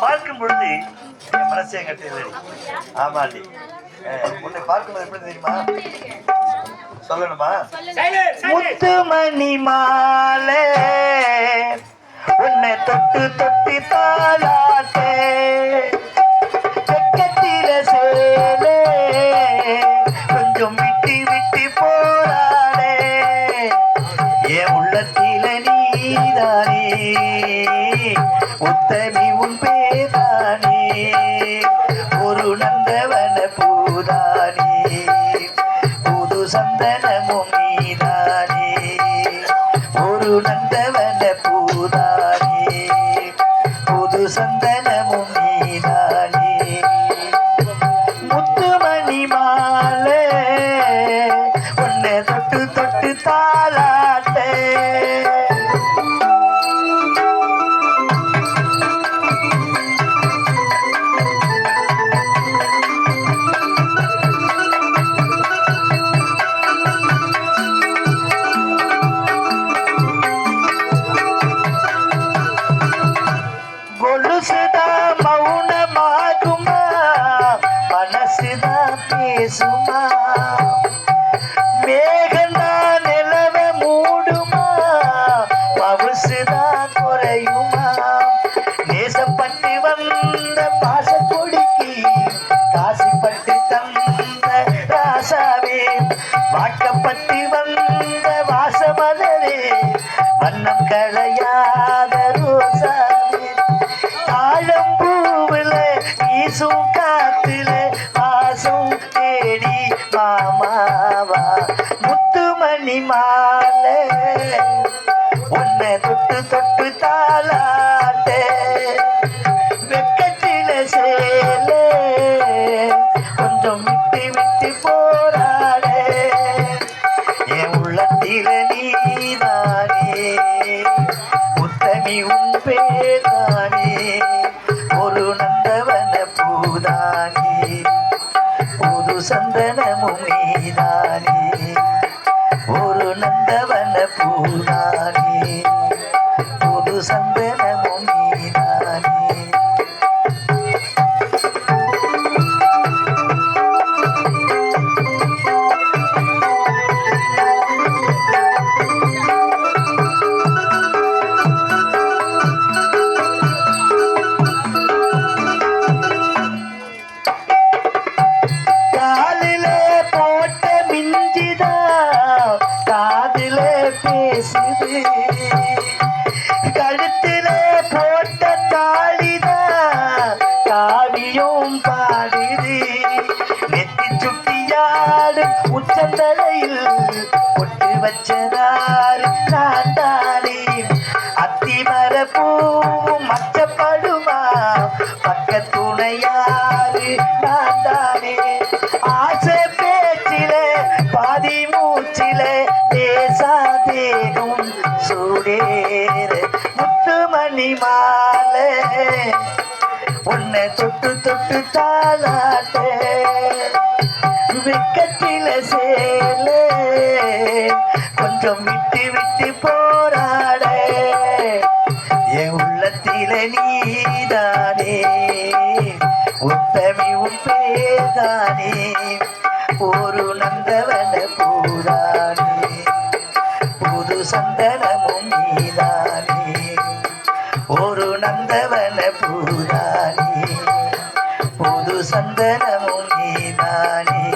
பார்க்கும் பொழுது என் மனசே கட்டியது ஆமாண்டி. உன்னை பார்க்கும்போது எப்படி தெரியுமா? சொல்லணுமா? முத்துமணி மாலை உன்னை தொட்டு தொட்டு தாளாட்டே. உத்தமி உன் பேதானே. ஒரு நந்தவன பூதானே. புது சந்தனமும் நீதானே. ஒரு நந்தவன பேசுமா? மேகந்தான் நிலவ மூடுமா? பவுசுதான் குறையுமா? நேசப்பட்டு வந்த பாசக்கொடிக்கு காசிப்பட்டு தந்த ராசாவே வாக்கப்பட்டு வந்த வாசமலரே வண்ணம் களையாத தொட்டு தாளாட்டே வெக்கத்தில சேலே. கொஞ்சம் விட்டு விட்டு போராடே. என் உள்ளத்தில நீதானே. உத்தமி உன் பேதானே ஒரு நந்தவன பூதானே. புது சந்தனமும் நீதானே. ஒரு நந்தவன பூதானே. பேசுது கழுத்துல போட்ட தாளிதா காவியம் பாடுது. நெத்தி சுட்டியாடு உச்சந்தலையில் கொண்டு வச்சதாரு நான் தானே. அத்திமர பூவும் மச்சப்படுமா பக்க துணையா மூச்சிலே தேசா தேகம் சூடேற முத்துமணி மாலை. உன்னை தொட்டு தொட்டு தாளாட்ட வெக்கத்தில சேல. கொஞ்சம் விட்டு விட்டு போராட என் உள்ளத்தில நீதானே. உத்தமி உன் பேதானே ஒரு நந்தவன பூரா புது சந்தனமும் நீதானே ஒரு நந்தவன பூதானே. புது சந்தனமும் நீதானே.